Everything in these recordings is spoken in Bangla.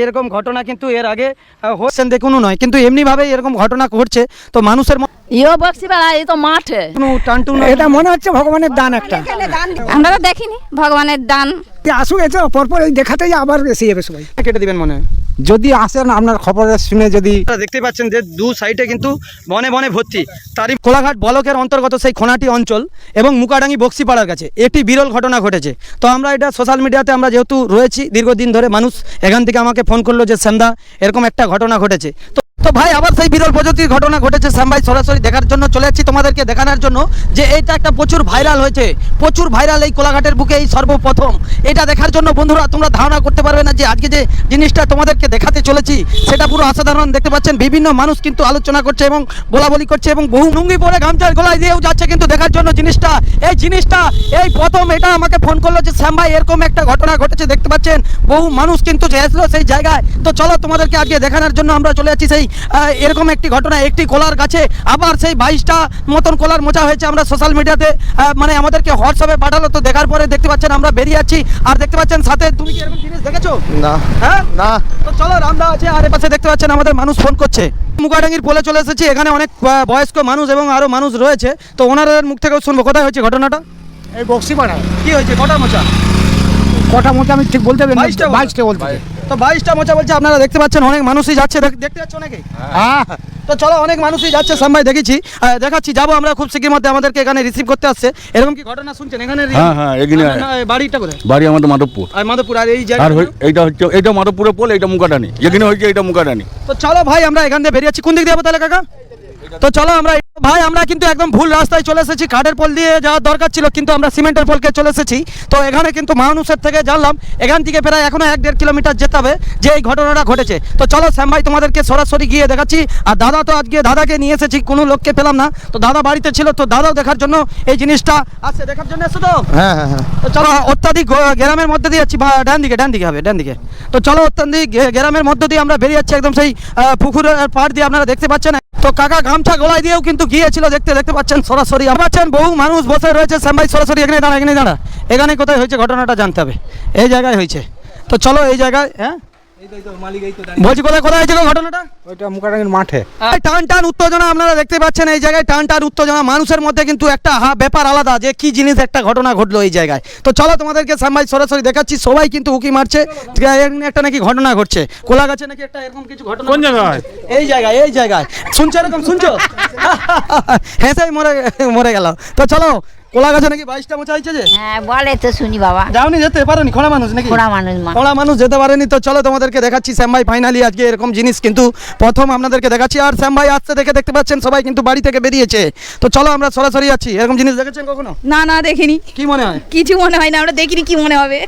এরকম ঘটনা কিন্তু এর আগে হচ্ছেন দেখুন নয়, কিন্তু এমনিভাবে এরকম ঘটনা ঘটছে, তো মানুষের ইও বক্সি এই তো মাঠে এটা মনে হচ্ছে ভগবানের দান একটা। আমরা তো দেখিনি ভগবানের দান। আসুক এসে পরপর দেখাতেই আবার এসে যাবে সবাই। কেটে দিবেন মনে? হয় যদি আসেন আপনার খবর শুনে যদি দেখতে পাচ্ছেন যে দু সাইডে কিন্তু বনে বনে ভর্তি। তারই কোলাঘাট বলকের অন্তর্গত সেই খোনাটি অঞ্চল এবং মুকাডাঙ্গি বক্সিপাড়ার কাছে। একটি বিরল ঘটনা ঘটেছে। তো আমরা এটা সোশ্যাল মিডিয়াতে আমরা যেহেতু রয়েছি দীর্ঘদিন ধরে মানুষ এখান থেকে আমাকে ফোন করল যে শ্যামদা এরকম একটা ঘটনা ঘটেছে। তো তো ভাই, আবার সেই বিরল প্রযুক্তির ঘটনা ঘটেছে। শ্যাম ভাই, সরাসরি দেখার জন্য চলে যাচ্ছি তোমাদেরকে দেখানোর জন্য যে এটা একটা প্রচুর ভাইরাল হয়েছে। প্রচুর ভাইরাল এই কোলাঘাটের বুকে এই সর্বপ্রথম। এটা দেখার জন্য বন্ধুরা, তোমরা ধারণা করতে পারবে না যে আজকে যে জিনিসটা তোমাদেরকে দেখাতে চলেছি, সেটা পুরো অসাধারণ দেখতে পাচ্ছেন। বিভিন্ন মানুষ কিন্তু আলোচনা করছে এবং বলা বলি করছে এবং বহু লুঙ্গি পরে গামছার গলায় দিয়েও যাচ্ছে কিন্তু দেখার জন্য জিনিসটা। এই জিনিসটা, এই প্রথম এটা আমাকে ফোন করল যে, শ্যাম ভাই, এরকম একটা ঘটনা ঘটেছে, দেখতে পাচ্ছেন? বহু মানুষ কিন্তু আসলো সেই জায়গায়। তো চলো তোমাদেরকে আজকে দেখানোর জন্য আমরা চলে যাচ্ছি সেই এরকম একটি ঘটনা একটি কোলার গাছে আবার সেই বাইশটা মতন কোলার মোচা হয়েছে আমরা সোশ্যাল মিডিয়াতে মানে আমাদেরকে হোয়াটসঅ্যাপে পাঠালো। তো দেখার পরে দেখতে পাচ্ছেন আমরা বেরিয়ে যাচ্ছি। আর দেখতে পাচ্ছেন সাথে তুমি কি এরকম জিনিস দেখেছ? না হ্যাঁ? না। তো চলো রামদা আছে আর এপাশে দেখতে পাচ্ছেন আমাদের মানুষ ফোন করছে। মুখাডাঙ্গির পোলে চলে এসেছি এখানে অনেক বয়স্ক মানুষ এবং আরও মানুষ রয়েছে। তো ওনাদের মুখ থেকেও শুনব কোথায় হয়েছে ঘটনাটা? এই বক্সিপাড়া কি হয়েছে কটা মোচা? কটা মতো আমি ঠিক বলতে পারি বাইশটা বলো। বাইশটা বলতে পারি। তো বাইশটা মোচা বলছে আপনারা দেখতে পাচ্ছেন অনেক মানুষই যাচ্ছে দেখতে যাচ্ছে অনেকে হ্যাঁ। তো চলো অনেক মানুষই যাচ্ছে সামনে দেখেছি। দেখাচ্ছি যাব আমরা খুব শীঘ্র মধ্যে আমাদেরকে এখানে রিসিভ করতে আসছে। এরকম কি ঘটনা শুনছেন? এখানে হ্যাঁ, হ্যাঁ, এখানে- বাড়িটা করে বাড়ি আমাদের মাধবপুর। আর মাধবপুর আর এই আর এইটা হচ্ছে এইটা মাধবপুরে পোল এইটা মুকাটানি যেখানে হয়েছে এইটা মুকাটানি তো চলো ভাই আমরা এখান থেকে বেরিয়ে যাচ্ছি। কোন দিক দিয়ে যাব তাহলে কাকা? তো চলো আমরা ভাই আমরা কিন্তু একদম ভুল রাস্তায় চলে এসেছি। কাঠের পোল দিয়ে যাওয়ার দরকার ছিল কিন্তু আমরা সিমেন্টের পোলকে চলে এসেছি। তো এখানে কিন্তু মানুষের থেকে জানলাম এখান থেকে প্রায় এখনও এক দেড় কিলোমিটার যেতে হবে যে এই ঘটনাটা ঘটেছে। তো চলো শ্যাম ভাই তোমাদেরকে সরাসরি গিয়ে দেখাচ্ছি। আর দাদা তো আজকে দাদাকে নিয়ে এসেছি কোনো লোককে পেলাম না। তো দাদা বাড়িতে ছিল তো দাদাও দেখার জন্য এই জিনিসটা আসছে দেখার জন্য এসো তো হ্যাঁ হ্যাঁ হ্যাঁ। তো চলো অত্যাধিক গ্রামের মধ্যে দিয়ে যাচ্ছি ডান দিকে ডান দিকে হবে ডান দিকে। তো চলো অত্যাধিক গ্রামের মধ্যে দিয়ে আমরা বেরিয়ে যাচ্ছি একদম সেই পুকুরের পাড় দিয়ে আপনারা দেখতে পাচ্ছেন। তো কাকা গামছা গলায় দিয়েও কিন্তু গিয়েছিল, দেখতে দেখতে পাচ্ছেন সরাসরি। পাচ্ছেন বহু মানুষ বসে রয়েছে। সেমাই সরাসরি এখানে দাঁড়া এখানে দাঁড়া। এখানে কোথায় হয়েছে ঘটনাটা জানতে হবে। এই জায়গায় হয়েছে। তো চলো এই জায়গায় হ্যাঁ? বলছি কোথায় কোথায় হয়েছে ঘটনাটা ওইটা মুকাটাঙ্গির মাঠে এই টান টান উত্তেজনা আপনারা দেখতে পাচ্ছেন এই জায়গায় টান টান উত্তেজনা মানুষের মধ্যে কিন্তু একটা হা ব্যাপার আলাদা যে কি জিনিস একটা ঘটনা ঘটলো এই জায়গায় তো চলো তোমাদেরকে সামনে সরাসরি দেখাচ্ছি সবাই কিন্তু উকি মারছে একটা নাকি ঘটনা ঘটছে কোলা গাছে নাকি একটা এরকম কিছু ঘটনা কোন জায়গায় এই জায়গায় এই জায়গায় শুনছো এরকম শুনছো হেসেই মরে মরে গেল তো চলো কোলা গাছে নাকি বাইশটা মোচা হয়েছে যে? হ্যাঁ বলে তো শুনি বাবা। যাওনি যেতে? পারোনি? খোলা মানুষ নাকি? খোড়া মানুষ ওরা মানুষ যেতে পারেনি তো চলো তোমাদেরকে দেখাচ্ছি শ্যাম ভাই ফাইনালি আজকে এরকম জিনিস কিন্তু প্রথম আপনাদেরকে দেখাচ্ছি। আর শ্যাম ভাই আসতে দেখে দেখতে পাচ্ছেন সবাই কিন্তু বাড়ি থেকে বেরিয়েছে। তো চলো আমরা সরাসরি যাচ্ছি। এরকম জিনিস দেখেছেন কখনো? না না দেখিনি। কি মনে হয়? কিছু মনে হয় না আমরা দেখিনি কি মনে হবে।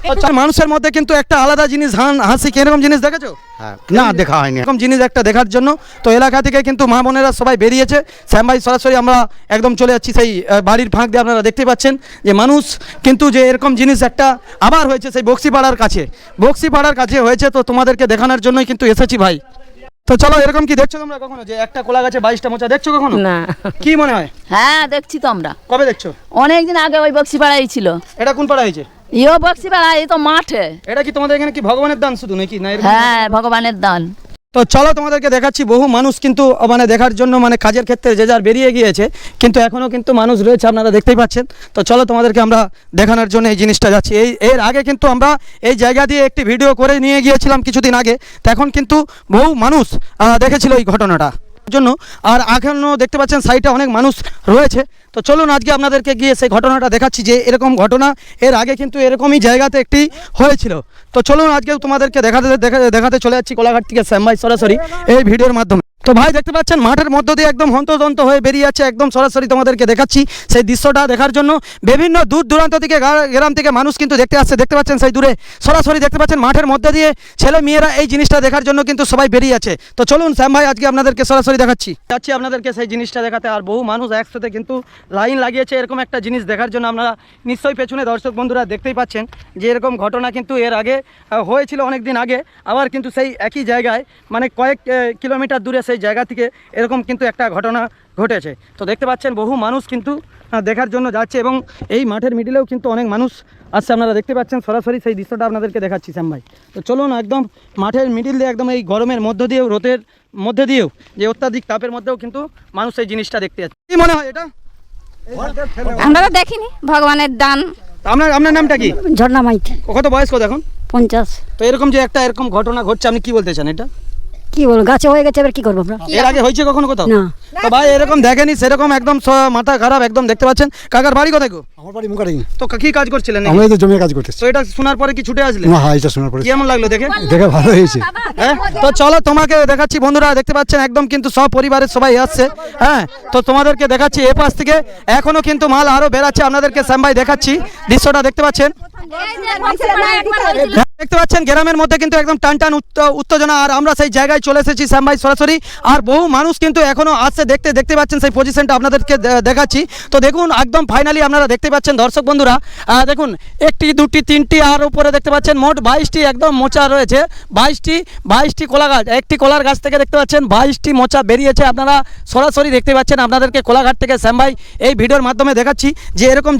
মানুষের মধ্যে কিন্তু একটা আলাদা জিনিস হান হাসি। কি এরকম জিনিস দেখেছ? হ্যাঁ না দেখা হয়নি। এরকম জিনিস একটা দেখার জন্য। তো এলাকা থেকে কিন্তু মা বোনেরা সবাই বেরিয়েছে। শ্যাম ভাই সরাসরি আমরা একদম চলে যাচ্ছি সেই বাড়ির ফাঁক দিয়ে আপনারা দেখতে পাচ্ছেন যে মানুষ কিন্তু যে এরকম জিনিস একটা আবার হয়েছে সেই বক্সিপাড়ার কাছে। বক্সিপাড়ার কাছে হয়েছে তো তোমাদেরকে দেখানোর জন্যই কিন্তু এসেছি ভাই। তো চলো এরকম কি দেখছ তোমরা কখনো? যে একটা কোলা গাছে বাইশটা মোচা দেখছ কখনো? না। কি মনে হয়? হ্যাঁ দেখছি তো আমরা। কবে দেখছ? অনেকদিন আগে ওই বক্সি পাড়াই ছিল। এটা কোন পাড়া হয়েছে? ইও বক্সি পাড়া এই তো মাঠে। এটা কি তোমাদের এখানে কি ভগবানের দান শুধু নাকি? না হ্যাঁ ভগবানের দান। তো চলো তোমাদেরকে দেখাচ্ছি, বহু মানুষ কিন্তু মানে দেখার জন্য মানে কাজের ক্ষেত্রে যে যার বেরিয়ে গিয়েছে, কিন্তু এখনও কিন্তু মানুষ রয়েছে, আপনারা দেখতেই পাচ্ছেন। তো চলো তোমাদেরকে আমরা দেখানোর জন্য এই জিনিসটা যাচ্ছি। এই, এর আগে কিন্তু আমরা এই জায়গা দিয়ে একটি ভিডিও করে নিয়ে গিয়েছিলাম কিছুদিন আগে। তো এখন কিন্তু বহু মানুষ দেখেছিল এই ঘটনাটা। জন্য, আর এখনও দেখতে পাচ্ছেন সাইডে অনেক মানুষ রয়েছে। তো চলুন আজকে আপনাদেরকে গিয়ে সেই ঘটনাটা দেখাচ্ছি যে এরকম ঘটনা এর আগে কিন্তু এরকমই জায়গাতে একটি হয়েছিল। তো চলুন আজকে তোমাদেরকে দেখাতে দেখাতে চলে যাচ্ছি কোলাঘাট থেকে শ্যাম ভাই সরাসরি এই ভিডিওর মাধ্যমে। তো ভাই দেখতে পাচ্ছেন মাঠের মধ্য দিয়ে একদম হন্তদন্ত হয়ে বেরিয়ে যাচ্ছে, একদম সরাসরি তোমাদেরকে দেখাচ্ছি সেই দৃশ্যটা দেখার জন্য। বিভিন্ন দূর দূরান্ত থেকে গ্রাম থেকে মানুষ কিন্তু দেখতে আসছে, দেখতে পাচ্ছেন সেই দূরে। সরাসরি দেখতে পাচ্ছেন মাঠের মধ্যে দিয়ে ছেলে মেয়েরা এই জিনিসটা দেখার জন্য কিন্তু সবাই বেরিয়ে আছে তো চলুন শ্যাম ভাই আজকে আপনাদেরকে সরাসরি দেখাচ্ছি। যাচ্ছি আপনাদেরকে সেই জিনিসটা দেখাতে। আর বহু মানুষ একসাথে কিন্তু লাইন লাগিয়েছে, এরকম একটা জিনিস দেখার জন্য আপনারা নিশ্চয়ই পেছনে দর্শক বন্ধুরা দেখতেই পাচ্ছেন যে এরকম ঘটনা কিন্তু এর আগে হয়েছিল অনেক দিন আগে। আবার কিন্তু সেই একই জায়গায় মানে কয়েক কিলোমিটার দূরে সেই জায়গা থেকে এরকম কিন্তু একটা ঘটনা ঘটেছে। তো দেখতে পাচ্ছেন, বহু মানুষ কিন্তু দেখার জন্য যাচ্ছে এবং এই মাঠের মিডিলেও কিন্তু অনেক মানুষ আসছে। আপনারা দেখতে পাচ্ছেন, সরাসরি সেই দৃশ্যটা আপনাদেরকে দেখাচ্ছি, শ্যাম ভাই। তো চলুন একদম মাঠের মিডিল দিয়ে, একদম এই গরমের মধ্য দিয়েও, রোদের মধ্যে দিয়েও, যে অত্যাধিক তাপের মধ্যেও কিন্তু মানুষ এই জিনিসটা দেখতে যাচ্ছে। কি মনে হয় এটা? আমরা তো দেখিনি ভগবানের দান। আপনার আপনার নামটা কি? ঝর্ণা মাইতি। কত বয়স কত এখন পঞ্চাশ। তো এরকম যে একটা এরকম ঘটনা ঘটছে আপনি কি বলতে চান এটা? কি বলব গাছে হয়ে গেছে এবার কি করব আমরা? এর আগে হয়েছে কখনো কোথাও? না। তো ভাই এরকম দেখেনি সেরকম একদম স- মাথা খারাপ একদম দেখতে পাচ্ছেন। কাকার বাড়ি কোথায় গো? আমার বাড়ি মুখারি তো কা- কি কাজ করছিলেন নাকি? আমরা এই তো জমির কাজ করতেছি। তো এটা শোনার পরে কি ছুটে আসলে না হ্যাঁ এটা শোনার পরে। কেমন লাগল দেখে? দেখে ভালো হয়েছে। হ্যাঁ? তো চলো তোমাকে দেখাচ্ছি বন্ধুরা দেখতে পাচ্ছেন একদম কিন্তু সব পরিবারের সবাই আসছে। হ্যাঁ? তো তোমাদেরকে দেখাচ্ছি এ পাশ থেকে এখনও কিন্তু মাল আরও বেরাচ্ছে আপনাদেরকে শ্যামভাই দেখাচ্ছি। দৃশ্যটা দেখতে পাচ্ছেন? দেখতে পাচ্ছেন গ্রামের মধ্যে কিন্তু একদম টান টান উত্ত- উত্তেজনা আর আমরা সেই জায়গায় চলে এসেছি শ্যাম ভাই সরাসরি। আর বহু মানুষ কিন্তু এখনও আসছে দেখতে দেখতে পাচ্ছেন সেই পজিশনটা আপনাদেরকে দেখাচ্ছি। তো দেখুন একদম ফাইনালি আপনারা দেখতে পাচ্ছেন দর্শক বন্ধুরা দেখুন একটি দুটি তিনটি আর উপরে দেখতে পাচ্ছেন মোট বাইশটি একদম মোচা রয়েছে। বাইশটি বাইশটি কলা গাছ একটি কলার গাছ থেকে দেখতে পাচ্ছেন বাইশটি মোচা বেরিয়েছে। আপনারা সরাসরি দেখতে পাচ্ছেন আপনাদেরকে কোলাঘাট থেকে শ্যাম ভাই এই ভিডিওর মাধ্যমে দেখাচ্ছি যে এরকম